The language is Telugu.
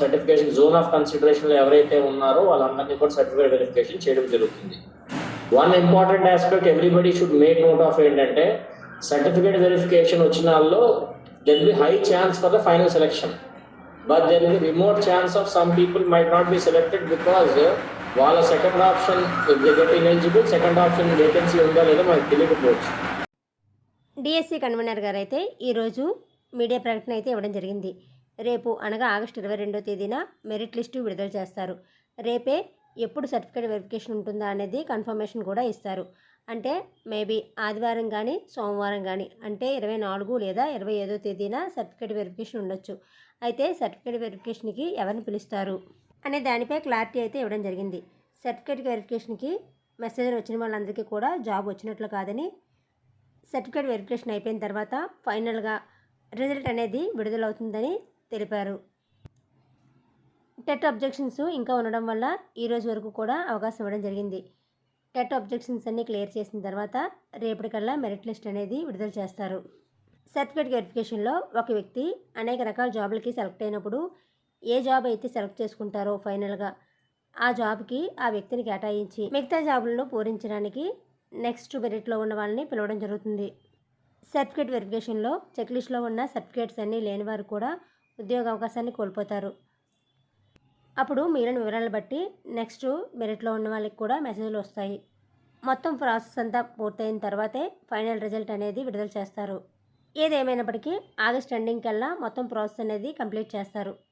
సర్టిఫికేషన్ జోన్ ఆఫ్ కన్సిడరేషన్లో ఎవరైతే ఉన్నారో వాళ్ళందరినీ కూడా సర్టిఫికేట్ వెరిఫికేషన్ చేయడం జరుగుతుంది. One important aspect everybody should make note of ఏంటంటే సర్టిఫికేట్ వెరిఫికేషన్ వచ్చిన వాళ్ళలో there be high chance for the final selection but there be remote chance of some people might not be selected because వాళ్ళ second option get second option vacancy ఉందా లేదో మనకు తెలియకపోవచ్చు. డిఎస్సి కన్వీనర్ గారు అయితే ఈరోజు మీడియా ప్రకటన అయితే ఇవ్వడం జరిగింది. రేపు అనగా ఆగస్టు ఇరవై రెండో తేదీన మెరిట్ లిస్టు విడుదల చేస్తారు. రేపే ఎప్పుడు సర్టిఫికేట్ వెరిఫికేషన్ ఉంటుందా అనేది కన్ఫర్మేషన్ కూడా ఇస్తారు. అంటే మేబీ ఆదివారం కానీ సోమవారం కానీ అంటే ఇరవై నాలుగు లేదా ఇరవై ఐదో తేదీన సర్టిఫికేట్ వెరిఫికేషన్ ఉండొచ్చు. అయితే సర్టిఫికేట్ వెరిఫికేషన్కి ఎవరిని పిలుస్తారు? అనే దానిపై క్లారిటీ అయితే ఇవ్వడం జరిగింది. సర్టిఫికేట్ వెరిఫికేషన్కి మెసేజ్ వచ్చిన వాళ్ళందరికీ కూడా జాబ్ వచ్చినట్లు కాదని సర్టిఫికేట్ వెరిఫికేషన్ అయిపోయిన తర్వాత ఫైనల్గా రిజల్ట్ అనేది విడుదలవుతుందని తెలిపారు. టెట్ అబ్జెక్షన్స్ ఇంకా ఉండడం వల్ల ఈరోజు వరకు కూడా అవకాశం ఇవ్వడం జరిగింది. టెట్ అబ్జెక్షన్స్ అన్నీ క్లియర్ చేసిన తర్వాత రేపటికల్లా మెరిట్ లిస్ట్ అనేది విడుదల చేస్తారు. సర్టిఫికేట్ వెరిఫికేషన్లో ఒక వ్యక్తి అనేక రకాల జాబులకి సెలెక్ట్ అయినప్పుడు ఏ జాబ్ అయితే సెలెక్ట్ చేసుకుంటారో ఫైనల్గా ఆ జాబ్కి ఆ వ్యక్తిని కేటాయించి మిగతా జాబులను పూరించడానికి నెక్స్ట్ మెరిట్లో ఉన్న వాళ్ళని పిలవడం జరుగుతుంది. సర్టిఫికేట్ వెరిఫికేషన్లో చెక్ లిస్ట్లో ఉన్న సర్టిఫికేట్స్ అన్నీ లేని వారు కూడా ఉద్యోగ అవకాశాన్ని కోల్పోతారు. అప్పుడు మిగిలిన వివరాలు బట్టి నెక్స్ట్ మెరిట్లో ఉన్న వాళ్ళకి కూడా మెసేజ్లు వస్తాయి. మొత్తం ప్రాసెస్ అంతా పూర్తయిన తర్వాతే ఫైనల్ రిజల్ట్ అనేది విడుదల చేస్తారు. ఏదేమైనప్పటికీ ఆగస్ట్ ఎండింగ్ కల్లా మొత్తం ప్రాసెస్ అనేది కంప్లీట్ చేస్తారు.